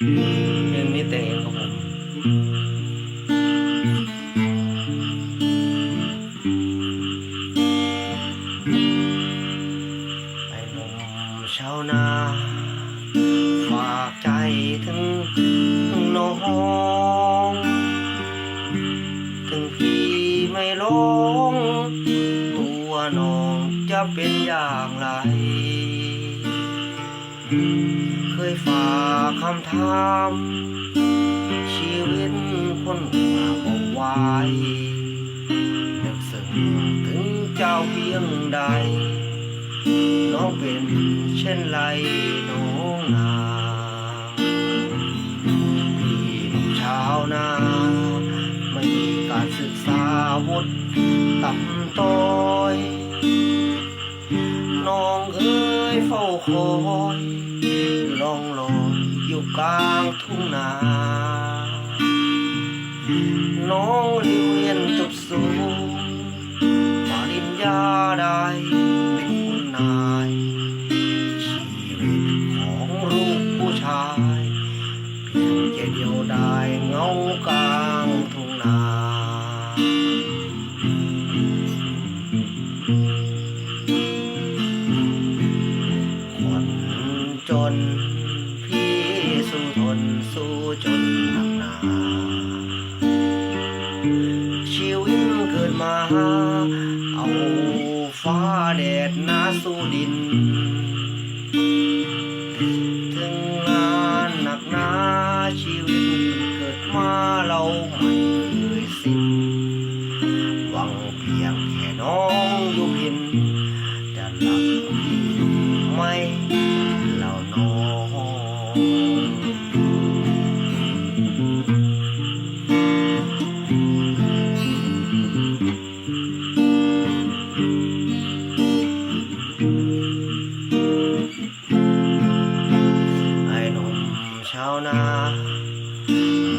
เพลงนี้แต่เองครับผมไอ้หนุ่มชาวนา ฝากใจถึงน้องถึงพี่ไม่ลง ตัวน้องจะเป็นอย่างไร เคยฝากคำถาม ชีวิตคนเอาไว้นึกซึ้งถึงเจ้าเพียงใด น้องเป็นเช่นไรน้องนาพี่ชาวนาไม่มีการศึกษาวุฒิต่ำต้อยน้องเอ้ยเฝ้าคอย อยู่กลางทุ่งนา น้องเรียนจบสูงปริญญาได้เป็นคุณนาย ชีวิตของลูกผู้ชายเพียงแค่เดียวได้เงากลางทุ่งนาคนจน นสู้จนหนักหนา ชีวิตเกิดมา เอาฟ้าแดดหน้าสู้ดิน ถึงงานหนักหนาชีวิตเกิดมาเราไม่าวนา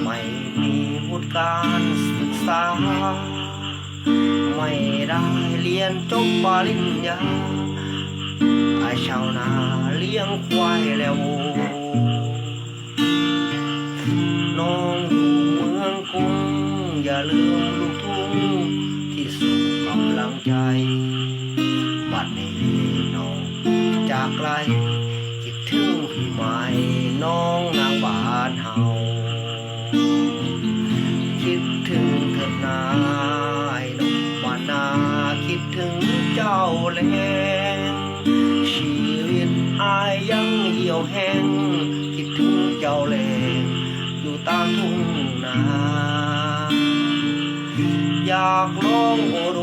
ไม่มีวุฒิการศึกษา ไม่ได้เรียนจบปริญญาไอ้ชาวนาเลี้ยงควายแล้ว ลืมลูกทุ่งที่ส่งกำลังใจ บัดนี้น้องจากไกลคิดถึงพี่ใหม่น้องนางบ้านเฮาคิดถึงเถิดนาไอ้นกบ้านนาคิดถึงเจ้าแลงชีวิตอายยังเหี่ยวแห้ง คิดถึงเจ้าแลงอยู่ตามทุ่งนา อยากลองโอโร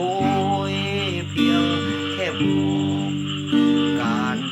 ยเพียงแค่บั